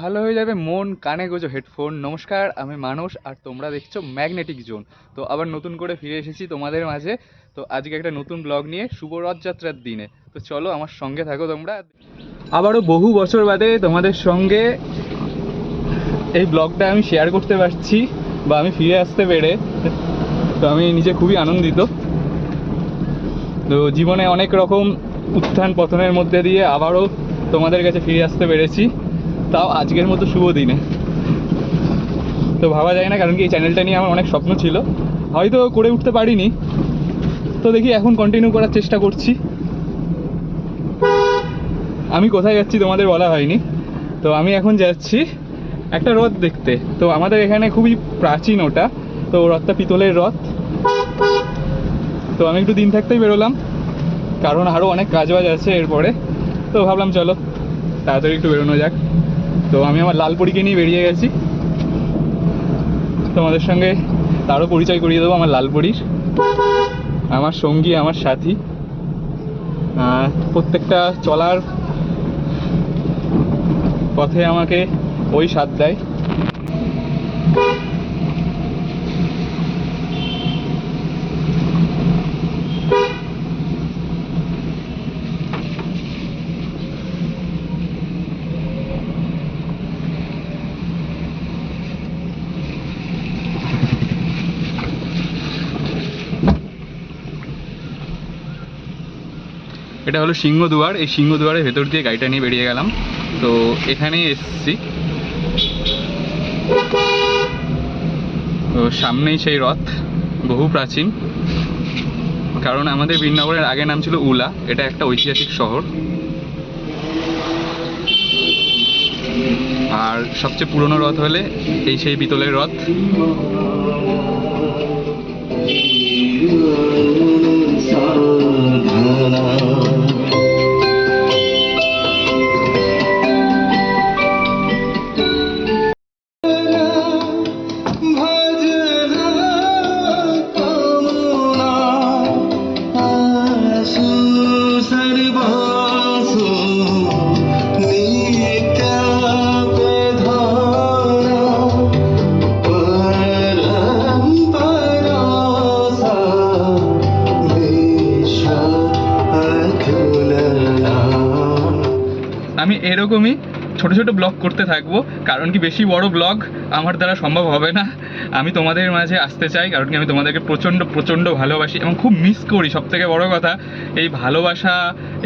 ভালো হয়ে যাবে, মন, কানে গোজো, হেডফোন। নমস্কার, আমি মানুষ আর তোমরা দেখছ ম্যাগনেটিক জোন। তো আবার নতুন করে ফিরে এসেছি তোমাদের মাঝে। তো আজকে একটা নতুন ব্লগ নিয়ে শুভ রথযাত্রার দিনে। তো চলো আমার সঙ্গে থাকো তোমরা। আবারও বহু বছর বাদে তোমাদের সঙ্গে এই ব্লগটা আমি শেয়ার করতে পারছি, বা আমি ফিরে আসতে পেরে। তো আমি নিজে খুবই আনন্দিত। তো জীবনে অনেক রকম উত্থান পতনের মধ্যে দিয়ে আবারও তোমাদের কাছে ফিরে আসতে পেরেছি। তাও আজকের মতো শুভ দিনে। তো ভাবা যায় না, কারণ কি এই চ্যানেলটা নিয়ে আমার অনেক স্বপ্ন ছিল। হয়তো করে উঠতে পারিনি। তো দেখি এখন কন্টিনিউ করার চেষ্টা করছি। আমি কোথায় যাচ্ছি তোমাদের বলা হয়নি। তো আমি এখন যাচ্ছি একটা রথ দেখতে। তো আমাদের এখানে খুবই প্রাচীন ওটা। তো রথটা পিতলের রথ তো আমি একটু দিন থাকতেই বেরোলাম। কারণ আরও অনেক কাজ বাজ আছে এরপরে। তো ভাবলাম চলো, তাড়াতাড়ি একটু বেরোনো যাক। তো আমি আমার লাল লালপুরিকে নিয়ে বেরিয়ে গেছি। তোমাদের সঙ্গে তারও পরিচয় করিয়ে দেবো আমার লালপুরির আমার সঙ্গী, আমার সাথী। প্রত্যেকটা চলার পথে আমাকে ওই সাথ দেয়। এটা হলো সিংহদুয়ার। এই সিংহদুয়ারের ভেতর দিয়ে গাড়িটা নিয়ে বেরিয়ে গেলাম। তো এখানেই এসেছি। তো সামনেই সেই রথ, বহু প্রাচীন। কারণ আমাদের বীরনগরের আগে নাম ছিল উলা, এটা একটা ঐতিহাসিক শহর। আর সবচেয়ে পুরনো রথ হলে এই সেই পিতলের রথ। আমি এরকমই ছোট ছোট ব্লগ করতে থাকব, কারণ কি বেশি বড় ব্লগ আমার দ্বারা সম্ভব হবে না। আমি তোমাদের মাঝে আসতে চাই, কারণ কি আমি তোমাদেরকে প্রচণ্ড প্রচণ্ড ভালোবাসি এবং খুব মিস করি। সব থেকে বড় কথা, এই ভালোবাসা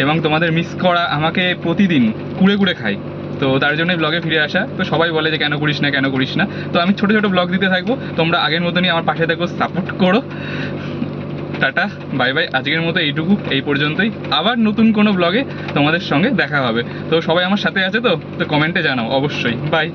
এবং তোমাদের মিস করা আমাকে প্রতিদিন কুড়ে কুড়ে খাই তো তার জন্যই ব্লগে ফিরে আসা। তো সবাই বলে যে কেন করিস না, কেন করিস না। তো আমি ছোট ছোট ব্লগ দিতে থাকব। তোমরা আগের মতনই আমার পাশে থাকো সাপোর্ট করো। Tata, bye bye. আজকের মতো এইটুকু, এই পর্যন্তই। আবার নতুন কোনো ব্লগে তোমাদের সঙ্গে দেখা হবে। তো সবাই আমার সাথে আছে তো? তো কমেন্টে জানাও, অবশ্যই। বাই